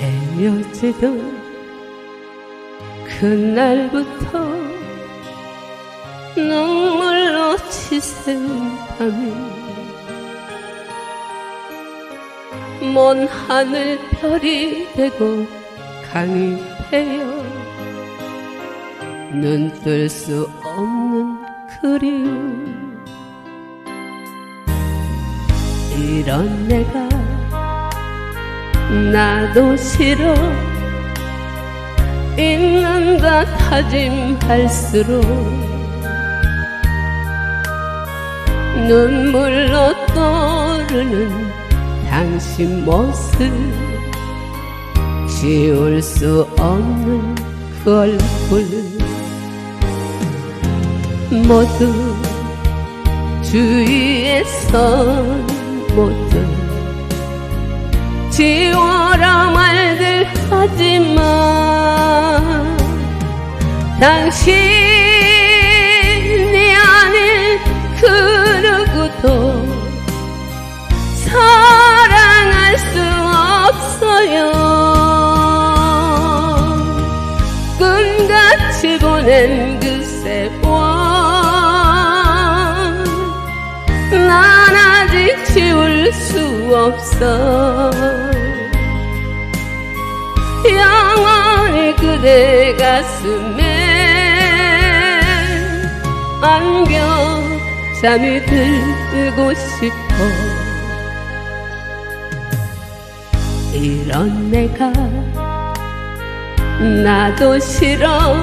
스며지던 그날부터 눈물로 치새운 밤이 먼 하늘 별이 되고 강이 되어 눈뜰 수 없는 그리움 이런 내가 나도 싫어. 있는가 다짐할수록 눈물로 떠오르는 당신 모습 지울 수 없는 그 얼굴. 모두 주위에선 모두 지워라 말들 하지만 당신이 아닌 그 누구도 사랑할 수 없어요. 꿈같이 보낸 그 세월 난 아직 지울 수 없어 그대 가슴에 안겨 잠이 들고 싶어. 이런 내가 나도 싫어.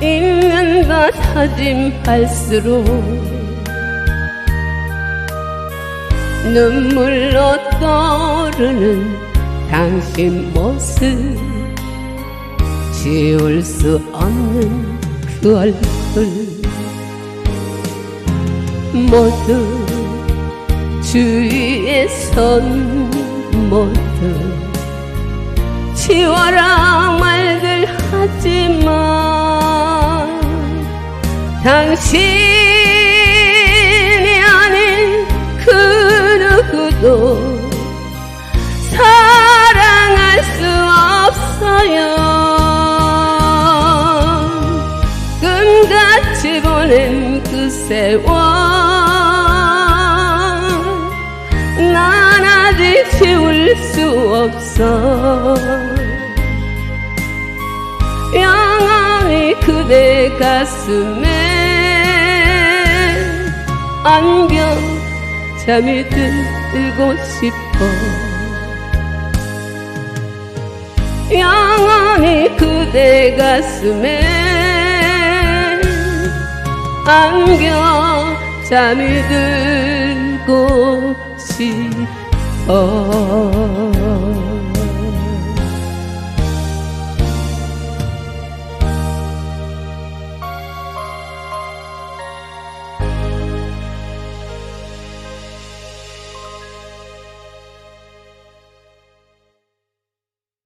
있는 것 다짐할수록 눈물로 떠오르는 당신 모습 지울 수 없는 그 얼굴. 모두 주위에선 모두 지워라 말들 하지만 당신 세월 난 아직 지울 수 없어. 영원히 그대 가슴에 안겨 잠이 들고 싶어. 영원히 그대 가슴에 안겨 잠이 들고 싶어